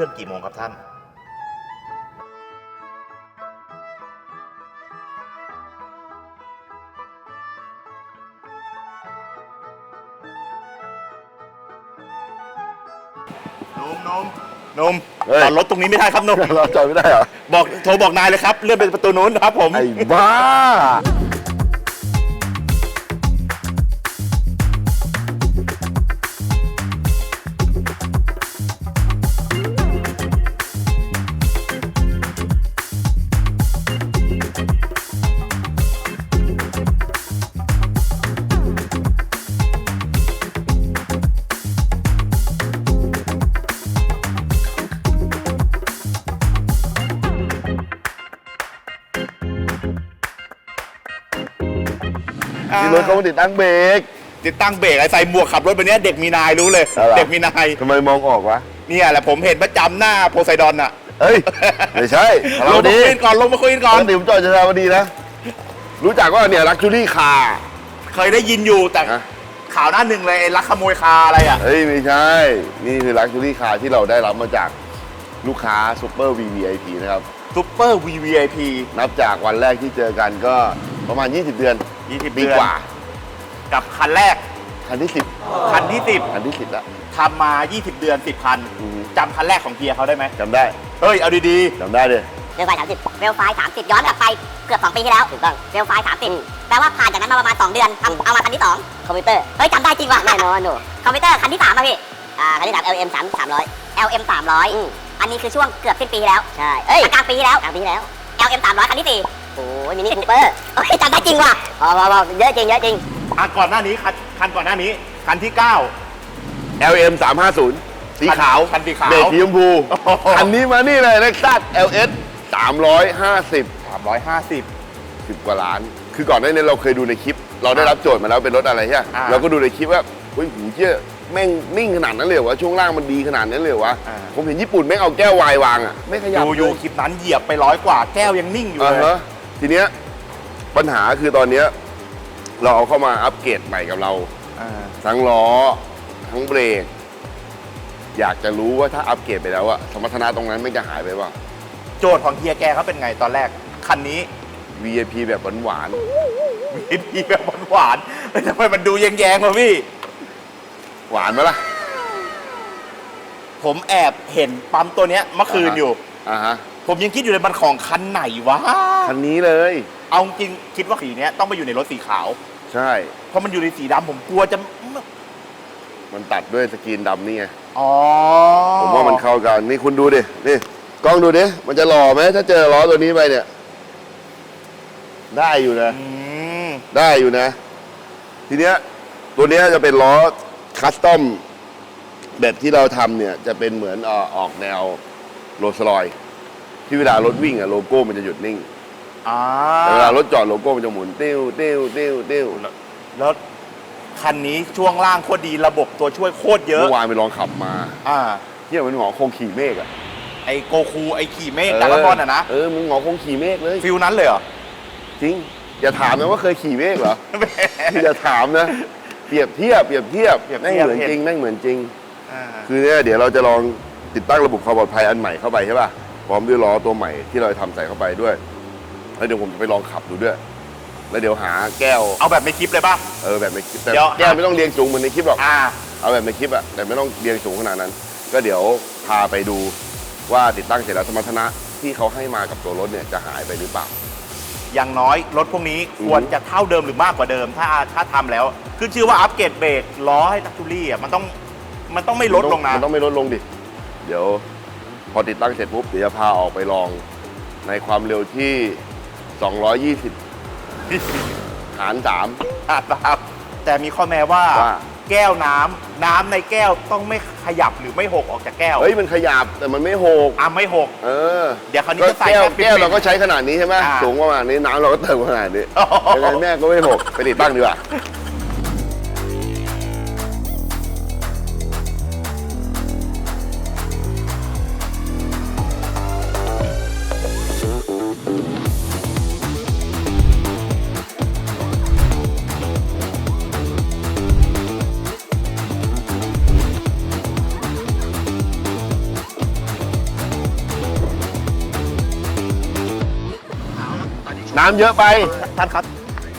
เครื่องกี่โมงครับท่านนมนมนมเฮ้ย จอดรถตรงนี้ไม่ได้ครับนมเราจอดไม่ได้เหรอ บอกโทรบอกนายเลยครับ เลื่อนไปประตูนู้นครับผม ไอ้บ้า อ่าที่รถเขามาติดตั้งเบรก ติดตั้งเบรกไอ้ใส่หมวกขับรถแบบเนี้ยเด็กมีนายรู้เลย อะไร เด็กมีนายทำไมมองออกวะ เนี่ยแหละผมเห็นประจำหน้าโพไซดอนอะเฮ้ย ไม่ใช่ลเรางมาดีคุยกันก่อนลงมาคุยกันตก่ออนนติมจอดจะทาวดีนะ รู้จักว่าเนี่ยลักชูรี่คา เคยได้ยินอยู่แต่ฮะข่าวหน้าหนึ่งเลยไอ้ลักขโมยคาอะไรอะเฮ้ย ไม่ใช่ นี่คือลักชูรี่คาที่เราได้รับมาจากลูกค้าซูเปอร์ VVIP นะครับ ซูเปอร์ VVIP นับจากวันแรกที่เจอกันก็ประมาณ 20 เดือน 20ปีเดือนกว่า กับคันแรก คันที่คันที่10คันที่10แล้ว10ทำมา 20 เดือน 10 คันอือฮึจำคันแรกของเฮียเขาได้ไหมจำได้เฮ้ย เอาดีจำได้เลยเวลไฟสามสิบเวลไฟสามสิบย้อนกลับไปเกือบสองปีที่แล้วถูกต้องเวลไฟสามสิบแปลว่าผ่านจากนั้นมาประมาณสองเดือนทำเอามาคันที่สองคอมพิวเตอร์เฮ้ยจำได้จริงว่ะแน่นอนหนูคอมพิวเตอร์คันที่สามป่ะพี่อ่าคันที่สาม LM สามสามร้อย LM สามร้อยอันนี้คือช่วงเกือบสิ้นปีที่แล้วใช่เอ้ยกลางปีที่แล้วกลางปีที่แล้ว LM สามร้อยคันที่สี่ โอ้ยมินิคูเปอร์เฮ้ยจำได้จริงว่ะพอพอพอเยอะจริงเยอะจริงๆอะก่อนหน้านี้คันคันก่อนหน้านี้คันที่ 9 LM 350สีขาวคันสีขาวเบรกสีชมพูโอ้โห คันนี้มานี่เลยเล็กซัส LS 350 350 10กว่าล้าน คือก่อนหน้านี้เราเคยดูในคลิป เราได้รับโจทย์มาแล้วเป็นรถอะไรใช่ไหมอ่าเราก็ดูในคลิปว่าเฮ้ยหูเชี่ยแม่งนิ่งขนาดนั้นเลยเหรอวะช่วงล่างมันดีขนาดนั้นเลยเหรอวะ อ่า ผมเห็นญี่ปุ่นแม่งเอาแก้ววายวางอะ ไม่ขยับดูอยู่เลยคลิปนั้นเหยียบไปร้อยกว่าแก้วยังนิ่งอยู่อ่าเลยฮะ ทีเนี้ยปัญหาคือตอนเนี้ยเราเอาเข้ามาอัปเกรดใหม่กับเรา อ่า ทั้งล้อ ทั้งเบรก อยากจะรู้ว่าถ้าอัปเกรดไปแล้วอะสมรรถนะตรงนั้นไม่จะหายไปเปล่าโจทย์ของเฮียแกเขาเป็นไงตอนแรก คันนี้ VIP แบบหวาน VIP แบบหวานๆเฮ้ยทำไมมันดูแยงๆวะพี่ ๆหวานไหมล่ะผมแอบเห็นปั๊มตัวเนี้ยเมื่อคืนอยู่ อ่าฮะ ผมยังคิดอยู่เลยมันของคันไหนวะ คันนี้เลย เอาจริงคิดว่าสีเนี้ยต้องไปอยู่ในรถสีขาว ใช่ เพราะมันอยู่ในสีดำผมกลัวจะ มันตัดด้วยสกรีนดำนี่ไง อ๋อผมว่ามันเข้ากัน นี่คุณดูดิ นี่ กล้องดูดิ มันจะหล่อไหม ถ้าเจอล้อตัวนี้ไปเนี่ย ได้อยู่นะ อืมได้อยู่นะ ทีเนี้ยตัวเนี้ยจะเป็นล้อคัสตอมแบบที่เราทำเนี่ย จะเป็นเหมือนเอ่อออกแนวโรลสลอย ที่เวลารถวิ่งอะโลโก้มันจะหยุดนิ่งอ่าแต่เวลารถจอดโลโก้มันจะหมุนติ้วติ้วติ้วติ้วแล้วคันนี้ช่วงล่างโคตรดีระบบตัวช่วยโคตรเยอะเมื่อวานไปลองขับมาอ่าเที่ยมันหงอคงขี่เมฆอะไอโกคูไอขี่เมฆดรากอนอะนะเออมึงหงอคงขี่เมฆเลยฟิลนั้นเลยเหรอจริงอย่าถามนะว่าเคยขี่เมฆเหรออย่าถามนะเปรียบเทียบเปรียบเทียบเปรียบแม่งเทียบเหมือนจริงแม่งเหมือนจริงอ่าคือเนี่ยเดี๋ยวเราจะลองติดตั้งระบบความปลอดภัยอันใหม่เข้าไปใช่ป่ะ พร้อมด้วยล้อตัวใหม่ที่เราทำใส่เข้าไปด้วย แล้วเดี๋ยวผมจะไปลองขับดูด้วย แล้วเดี๋ยวหาแก้ว เอาแบบในคลิปเลยป่ะ เออแบบในคลิปแต่เดี๋ยวแก้วไม่ต้องเรียงสูงเหมือนในคลิปหรอกอ่าเอาแบบในคลิปอะแต่ไม่ต้องเรียงสูงขนาดนั้น ก็เดี๋ยวพาไปดูว่าติดตั้งเสร็จแล้วสมรรถนะที่เขาให้มากับตัวรถเนี่ยจะหายไปหรือเปล่า อย่างน้อยรถพวกนี้ควรจะเท่าเดิมหรือมากกว่าเดิม ถ้าถ้าทำแล้ว ขึ้นชื่อว่าอัปเกรดเบรกล้อให้ทักทูรี่อะมันต้องมันต้องไม่ลดลงนะมันต้องไม่ลดลงดิ เดี๋ยว พอติดตั้งเสร็จปุ๊บเดี๋ยวจะพาออกไปลองในความเร็วที่ 220 หารครับแต่มีข้อแม้ว่า ว่า แก้วน้ำน้ำในแก้วต้องไม่ขยับหรือไม่หกออกจากแก้ว3เฮ้ยมันขยับแต่มันไม่หกอะไม่หก เออเดี๋ยวคราวนี้ก็จะใส่แก้วแค่ปิดแก้วๆเราก็ใช้ขนาดนี้ใช่ไหมอ่า สูงประมาณนี้น้ำเราก็เติมขนาดนี้โอ้โหยังไงแม่ก็ไม่หกไปติดตั้งดีกว่า น้ำเยอะไป ท่านครับ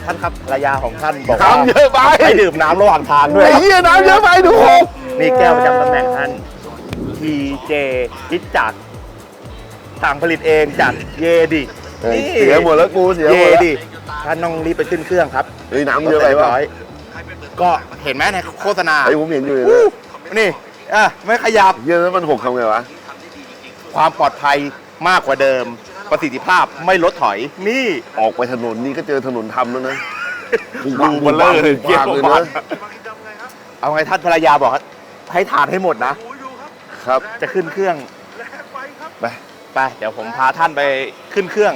ท่านครับภรรยาของท่านบอกว่าน้ำเยอะไปให้ดื่มน้ำระหว่างทางด้วยไอ้เหี้ยน้ำเยอะไปดูหกนี่แก้วประจำตำแหน่งท่าน TJ คิดจากสั่งผลิตเองจากเยดินี่เสียหมดแล้วกูเสียเยหมดแล้วดิท่านต้องรีบไปขึ้นเครื่องครับเฮ้ยน้ำเยอะไปรีบป่ะร้อยก็เห็นไหมในโฆษณาไอ้ผมเห็นอยู่เลยอู้นะนี่อะไม่ขยับเหี้ยแล้วมันหกทำไงวะ ความปลอดภัยมากกว่าเดิม ประสิทธิภาพไม่ลดถอยนี่ ออกไปถนนนี่ก็เจอถนนทำแล้วนะดูเบลเลอร์เลยเกี่ยวเลยนะเอาไงท่านภรรยาบอก ให้ทานให้หมดนะ ครับ จะขึ้นเครื่อง ไป ไป เดี๋ยวผมพาท่านไปขึ้นเครื่อง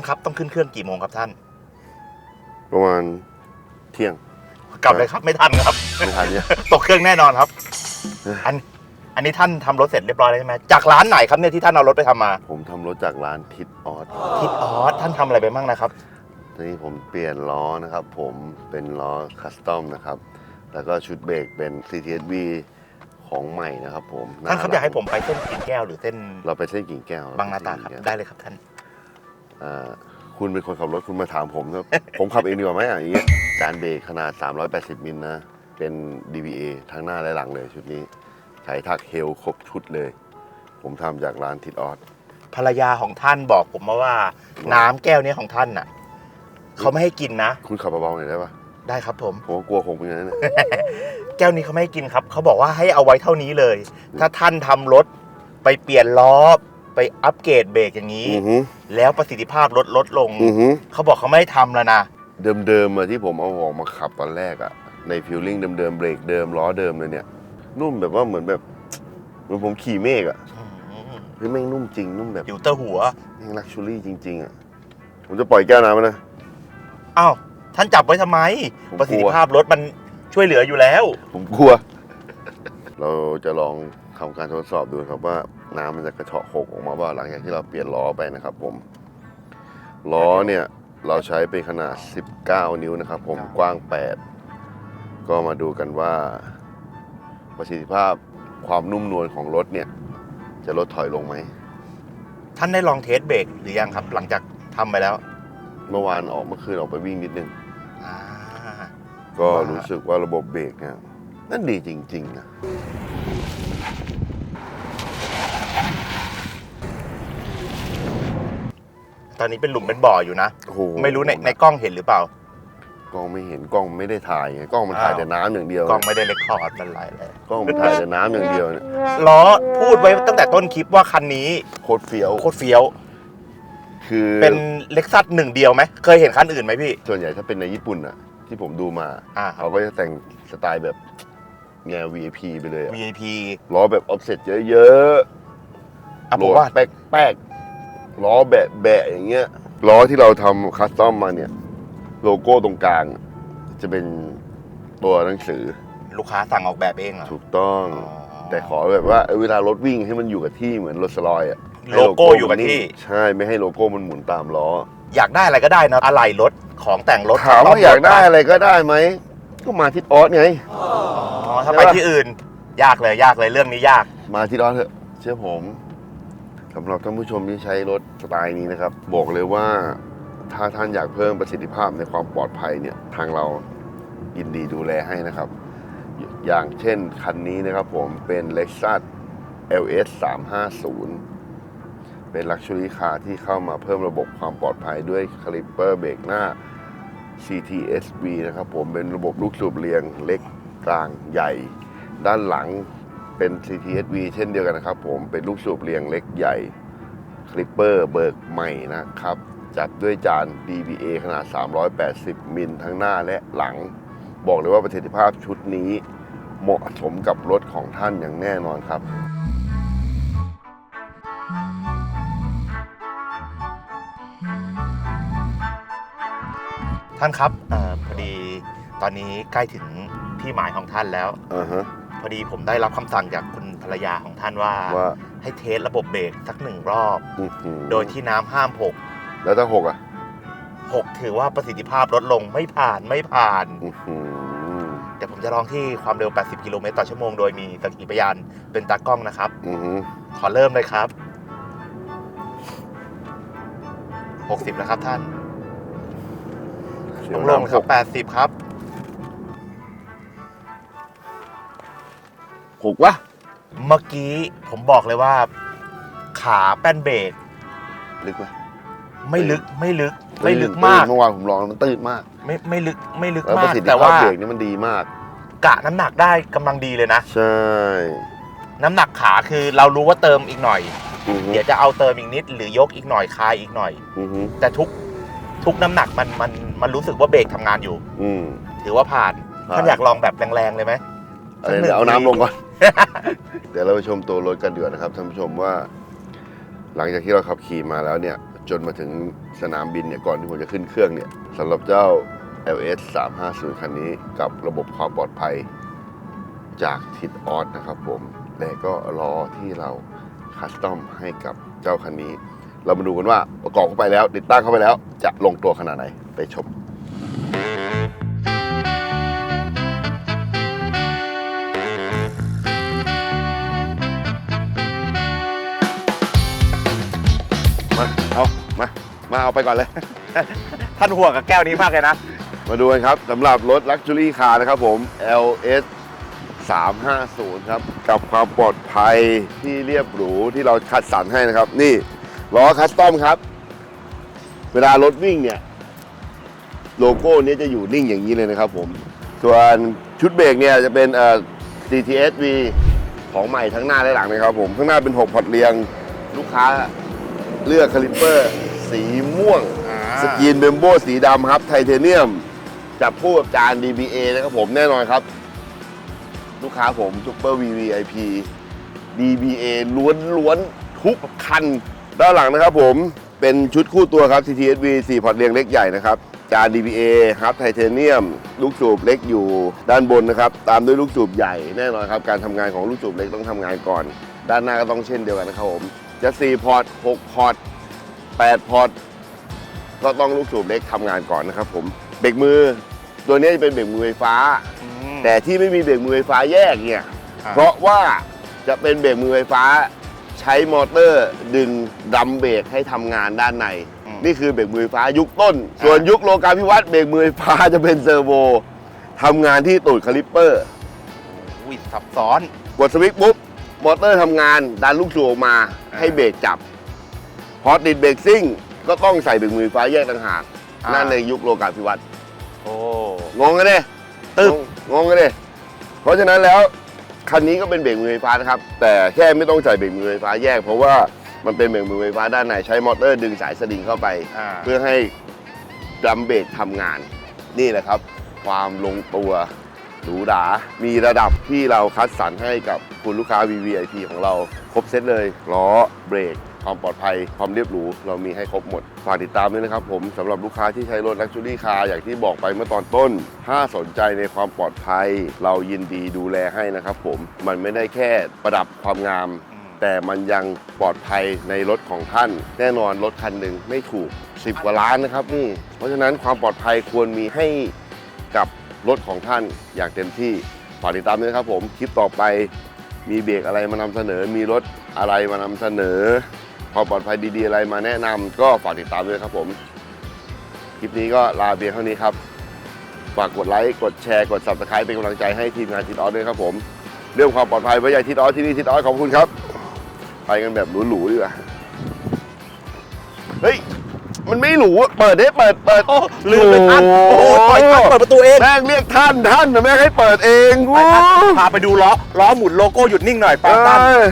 านครับต้องขึ้นเครื่องกี่โมงครับท่าน ประมาณเที่ยง กลับเลยครับไม่ทันครับ ไม่ทันเนี่ยตกเครื่องแน่นอนครับเอออัอันอันนี้ท่านทำรถเสร็จเรียบร้อยแล้วใช่ไหมจากร้านไหนครับเนี่ยที่ท่านเอารถไปทำมา ผมทำรถจากร้านทิดออสทิศออสท่านทำอะไรไปบ้างนะครับตอนนี้ผมเปลี่ยนล้อนะครับ ผมเป็นล้อคัสตอมนะครับ แล้วก็ชุดเบรกเป็น CTSV ของใหม่นะครับผมท่านครับอยากให้ผมไปเส้นกิ่งแก้วหรือเส้น เราไปเส้นกิ่งแก้วบางนาตราครับเส้นกิ่งแก้วได้เลยครับท่านอ่า คุณเป็นคนขับรถคุณมาถามผมนะผมขับเองดีกว่าไหมอะอย่างเงี้ยจานเบรกขนาด 380 มิลนะ เป็น DVA ทั้งหน้าและหลังเลยชุดนี้ ใช้ทักเฮลครบชุดเลย ผมทำจากร้านทิดออสภรรยาของท่านบอกผมมาว่า น้ำแก้วเนี้ยของท่านน่ะเขาไม่ให้กินนะ คุณขับเบาๆหน่อยได้ปะได้ครับผม ผมก็กลัวคงเป็นอย่างนั้นนะแก้วนี้เขาไม่ให้กินครับ เขาบอกว่าให้เอาไว้เท่านี้เลย ถ้าท่านทำรถไปเปลี่ยนล้อ ไปอัปเกรดเบรกอย่างนี้ อือหือแล้วประสิทธิภาพลดลดลง อือหือเขาบอกเขาไม่ให้ทำแล้วนะ เดิมๆอะที่ผมเอาออกมาขับตอนแรกอะในฟิลลิ่งเดิมๆเบรกเดิมล้อเดิมเลยเนี่ย นุ่มแบบว่าเหมือนแบบ เหมือนผมขี่เมฆอะเฮ้ยแม่งนุ่มจริง นุ่มแบบอยู่เตอร์หัว แม่งลักชัวรี่จริง ๆอะผมจะปล่อยแก้วน้ำมันนะ อ้าว ท่านจับไว้ทำไม ผมกลัว ประสิทธิภาพรถมันช่วยเหลืออยู่แล้ว ผมกลัว เราจะลองทำการทดสอบดูครับว่า น้ำมันจะกระเฉาะหกออกมาว่าหลังจากที่เราเปลี่ยนล้อไปนะครับผม ล้อเนี่ยเราใช้เป็นขนาด 19 นิ้วนะครับผมกว้าง 8 ก็มาดูกันว่าประสิทธิภาพความนุ่มนวลของรถเนี่ย จะลดถอยลงไหม ท่านได้ลองเทสเบรกหรือยังครับ หลังจากทำไปแล้ว เมื่อวานออกเมื่อคืนออกไปวิ่งนิดนึงอ่าก็ว่ารู้สึกว่าระบบเบรกเนี่ยนั่นดีจริงๆนะ ตอนนี้เป็นหลุมเป็นบ่ออยู่นะ โอ้โหไม่รู้ในในกล้องเห็นหรือเปล่า กล้องไม่เห็นกล้องไม่ได้ถ่ายไงกล้องมันถ่ายอ้าว แต่น้ำอย่างเดียวกล้องไม่ได้เลคคอร์ดมันไหลเลยกล้องมันถ่ายแต่น้ำอย่างเดียวเนี่ยล้อพูดไว้ตั้งแต่ต้นคลิปว่าคันนี้โคตรเฟี้ยวโคตรเฟี้ยว คือเป็นเล็กซัสหนึ่งเดียวไหม เคยเห็นคันอื่นไหมพี่ ส่วนใหญ่ถ้าเป็นในญี่ปุ่นอะที่ผมดูมา อ่า เขาก็จะแต่งสไตล์แบบแนว VIP ไปเลยอะ VIP ล้อแบบออฟเซ็ตเยอะอะๆผมว่า แป๊กแป๊กๆ ล้อแบะแบะๆอย่างเงี้ยล้อที่เราทำคัสตอมมาเนี่ย โลโก้ตรงกลาง จะเป็นตัวหนังสือลูกค้าสั่งออกแบบเองเหรอถูกต้อง อ๋อแต่ขอแบบว่าเออเวลารถวิ่งให้มันอยู่กับที่เหมือนรถสลอยอะให้โลโก้อยู่กับที่ ใช่ไม่ให้โลโก้มันหมุนตามล้อ อยากได้อะไรก็ได้นะอะไรรถของแต่งรถถามว่าอยากได้อะไรก็ได้ไหม ก็มาที่ออสไง อ๋อถ้าไปที่อื่น ยากเลยยากเลยเรื่องนี้ยาก มาที่ออสเถอะเชื่อผม สำหรับท่านผู้ชมที่ใช้รถสไตล์นี้นะครับ บอกเลยว่าถ้าท่านอยากเพิ่มประสิทธิภาพในความปลอดภัยเนี่ยทางเรายินดีดูแลให้นะครับ อย่างเช่นคันนี้นะครับผมเป็น Lexus LS 350 เป็น Luxury Car ที่เข้ามาเพิ่มระบบความปลอดภัยด้วยคาลิปเปอร์เบรกหน้า CTSV นะครับผมเป็นระบบลูกสูบเรียงเล็กกลางใหญ่ ด้านหลัง เป็น CTSV เช่นเดียวกันนะครับผมเป็นลูกสูบเรียงเล็กใหญ่คลิปเปอร์เบิกใหม่นะครับ จัดด้วยจาน DBA ขนาด 380 มิลทั้งหน้าและหลัง บอกเลยว่าประสิทธิภาพชุดนี้เหมาะสมกับรถของท่านอย่างแน่นอนครับท่านครับเออพอดีตอนนี้ใกล้ถึงที่หมายของท่านแล้ว อ่าฮะ พอดีผมได้รับคำสั่งจากคุณภรรยาของท่านว่า ว่าให้เทสระบบเบรกสักหนึ่งรอบ อื้อหือโดยที่น้ำห้ามหกแล้วถ้าหกอะ16ถือว่าประสิทธิภาพลดลงไม่ผ่านไม่ผ่าน อื้อหือเดี๋ยวผมจะลองที่ความเร็ว 80 กิโลเมตรต่อชั่วโมง โดยมีสักขีพยานเป็นตากล้องนะครับ อื้อหือขอเริ่มเลยครับ 60 แล้วครับท่านเสียลวงลงน้ำครับ80 ครับ หกวะเมื่อกี้ผมบอกเลยว่า ขาแป้นเบรกลึกไหมไม่ลึกไม่ลึก ไม่ลึกมากเมื่อวานผมลองแล้วมันตื้นมาก ไม่ไม่ลึกไม่ลึกแล้วปมาระกสิทธิแต่ภาพว่าเบรกนี่มันดีมาก กะน้ำหนักได้กำลังดีเลยนะ ใช่ น้ำหนักขาคือเรารู้ว่าเติมอีกหน่อยอือหือเดี๋ยวจะเอาเติมอีกนิด หรือยกอีกหน่อยคลายอีกหน่อยอือหือแต่ทุกทุกน้ำหนักมันมันมันรู้สึกว่าเบรกทำงานอยู่ อืมถือว่าผ่านผ่านท่านอยากลองแบบแรงๆเลยไหมเอะไรเดี๋ยวเอาน้ำลงก่อน เดี๋ยวเราไปชมตัวรถกันดีกว่านะครับท่านผู้ชมว่า หลังจากที่เราขับขี่มาแล้วเนี่ย จนมาถึงสนามบินเนี่ยก่อนที่ผมจะขึ้นเครื่องเนี่ยสำหรับเจ้า LS 350คันนี้กับระบบความปลอดภัยจากทิดออสนะครับผมและก็ล้อที่เราคัสตอมให้กับเจ้าคันนี้ เรามาดูกันว่าประกอบเข้าไปแล้ว ติดตั้งเข้าไปแล้ว จะลงตัวขนาดไหนไปชม เอาไปก่อนเลย ท่านห่วงกับแก้วนี้มากเลยนะ มาดูกันครับสำหรับรถ Luxury Car นะครับผม LS 350 ครับ กับความปลอดภัยที่เรียบหรูที่เราคัดสรรให้นะครับ นี่ล้อคัสตอมครับ เวลารถวิ่งเนี่ย โลโก้เนี้จะอยู่นิ่งอย่างนี้เลยนะครับผม ส่วนชุดเบรกเนี่ยจะเป็นเอ่อ CTSV ของใหม่ทั้งหน้าและหลังนะครับผม ข้างหน้าเป็น 6 พอร์ตเรียง ลูกค้าเลือกคาลิปเปอร์ สีม่วงสกรีนเบมโบสีดำครับไทเทเนียมจับคู่กับจาน DBA นะครับผมแน่นอนครับ ลูกค้าผมซุปเปอร์ VVIP DBA ล้วนๆทุกคัน ด้านหลังนะครับผมเป็นชุดคู่ตัวครับ CTSV 4พอร์ตเรียงเล็กใหญ่นะครับ จาน DBA ครับไทเทเนียม ลูกสูบเล็กอยู่ด้านบนนะครับ ตามด้วยลูกสูบใหญ่แน่นอนครับ การทำงานของลูกสูบเล็กต้องทำงานก่อน ด้านหน้าก็ต้องเช่นเดียวกันนะครับผมจะ4พอร์ต6พอร์ต 8 พอร์ตก็ต้องลูกสูบเล็กทำงานก่อนนะครับผมเบรกมือ ตัวนี้จะเป็นเบรกมือไฟฟ้าแต่ที่ไม่มีเบรกมือไฟฟ้าแยกเนี่ย อ่า เพราะว่าจะเป็นเบรกมือไฟฟ้า ใช้มอเตอร์ดึงดัมเบรกให้ทำงานด้านในอืมนี่คือเบรกมือไฟฟ้ายุคต้น ส่วนยุคโลกาภิวัตน์เบรกมือไฟฟ้าจะเป็นเซอร์โวทำงานที่ตูดคาลิปเปอร์ อุ้ยซับซ้อน กดสวิตช์ปุ๊บมอเตอร์ทำงานดันลูกสูบออกมาอ่าให้เบรกจับ พอติดเบรกซิ่งก็ต้องใส่เบรกมือไฟฟ้าแยกต่างหากอ่านั่ นั่นในยุคโลกาภิวัตน์โอ้ งงกันดิตึ๊บ งงกันดิเพราะฉะนั้นแล้วคันนี้ก็เป็นเบรกมือไฟฟ้านะครับ แต่แค่ไม่ต้องใส่เบรกมือไฟฟ้าแยก เพราะว่ามันเป็นเบรกมือไฟฟ้าด้านในใช้มอเตอร์ดึงสายสลิงเข้าไป อ่า เพื่อให้ดัมเบรกทำงาน นี่แหละครับ ความลงตัวหรูหรา มีระดับที่เราคัดสรรให้กับคุณลูกค้า VVIP ของเรา ครบเซตเลยล้อเบรก ความปลอดภัย ความเรียบหรูเรามีให้ครบหมด ฝากติดตามด้วยนะครับผมสำหรับลูกค้าที่ใช้รถ Luxury Car อย่างที่บอกไปเมื่อตอนต้น ถ้าสนใจในความปลอดภัย เรายินดีดูแลให้นะครับผมมันไม่ได้แค่ประดับความงามอืมแต่มันยังปลอดภัยในรถของท่าน แน่นอนรถคันหนึ่งไม่ถูก 10 กว่าล้านนะครับนี่เพราะฉะนั้นความปลอดภัยควรมีให้กับรถของท่านอย่างเต็มที่ฝากติดตามด้วยนะครับผมคลิปต่อไปมีเบรกอะไรมานำเสนอ มีรถอะไรมานำเสนอ ความปลอดภัยดีๆอะไรมาแนะนำก็ฝากติดตามด้วยครับผม คลิปนี้ก็ลาเพียงเท่านี้ครับ ฝากกดไลค์ กดแชร์ กด subscribe เป็นกำลังใจให้ทีมงานทิดออสด้วยครับผม เรื่องความปลอดภัยไว้ใหญ่ทิดออสที่นี่ทิดออสขอบคุณครับ ไปกันแบบหรูๆดีกว่า เฮ้ย มันไม่หรูอะเปิดได้เปิดเปิด โอ้ลืมเลยท่านโอ้โหปล่อยท่านเปิดประตูเองแม่งเรียกท่านท่านแต่แม่งให้เปิดเองไปท่านพาไปดูล้อล้อหมุนโลโก้หยุดนิ่งหน่อยไปท่าน เออ